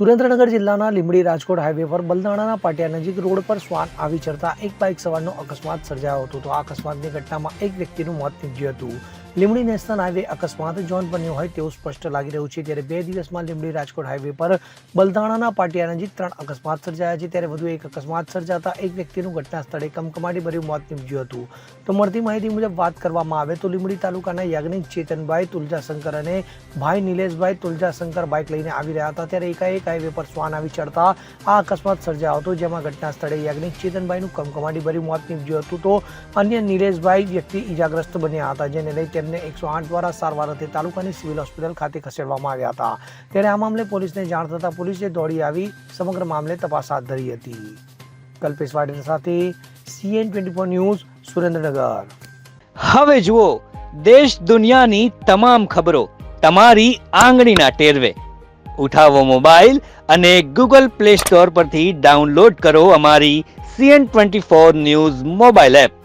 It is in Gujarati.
સુરેન્દ્રનગર જિલ્લાના લીંબડી રાજકોટ હાઈવે પર બલદાણાના પાટિયા નજીક રોડ પર શ્વાન આવી ચડતા એક બાઇક સવારનો અકસ્માત સર્જાયો હતો. તો આ અકસ્માતની ઘટનામાં એક વ્યક્તિનું મોત નીપજ્યું હતું. લીંબડી નેશનલ હાઈવે અકસ્માત જોન બન્યો હોય તેવું સ્પષ્ટ લાગી રહ્યું છે. ત્યારે બે દિવસમાં લીંબડી રાજકોટ હાઈવે પર બલદાણાના પાટિયા નજીક ત્રણ અકસ્માત સર્જાયા છે. ત્યારે વધુ એક અકસ્માત સર્જાતા એક વ્યક્તિનું ઘટના સ્થળે કમકમાટી ભર્યું મોત નીપજ્યું હતું. તો મળતી માહિતી મુજબ વાત કરવામાં આવે તો લીંબડી તાલુકાના યાજ્ઞિક ચેતનભાઈ, તુલજાશંકર અને ભાઈ નિલેશભાઈ, તુલજાશંકર બાઇક લઈને આવી રહ્યા હતા. ત્યારે એકાએક હાઈવે પર શ્વાન આવી ચડતા આ અકસ્માત સર્જાયો હતો, જેમાં ઘટના સ્થળે યાજ્ઞિક ચેતનભાઈનું કમકમાટી ભર્યું મોત નીપજ્યું હતું. તો અન્ય નિલેશભાઈ વ્યક્તિ ઈજાગ્રસ્ત બન્યા હતા, જેને લઈ તેમને એકસો આઠ દ્વારા સારવાર અર્થે તાલુકાની સિવિલ હોસ્પિટલ ખાતે ખસેડવામાં આવ્યા હતા. ત્યારે આ મામલે પોલીસને જાણ થતાં પોલીસે દોડી આવી સમગ્ર મામલે તપાસ હાથ ધરી હતી. કલ્પેશ વાડેર સાથે CN twenty four news, Surendranagar. હવે જુઓ, દેશ દુનિયાની તમામ ખબરો તમારી આંગળીના ટેરવે. ઉઠાવો મોબાઈલ અને ગૂગલ પ્લે સ્ટોર પરથી ડાઉનલોડ કરો અમારી CN twenty four news mobile app.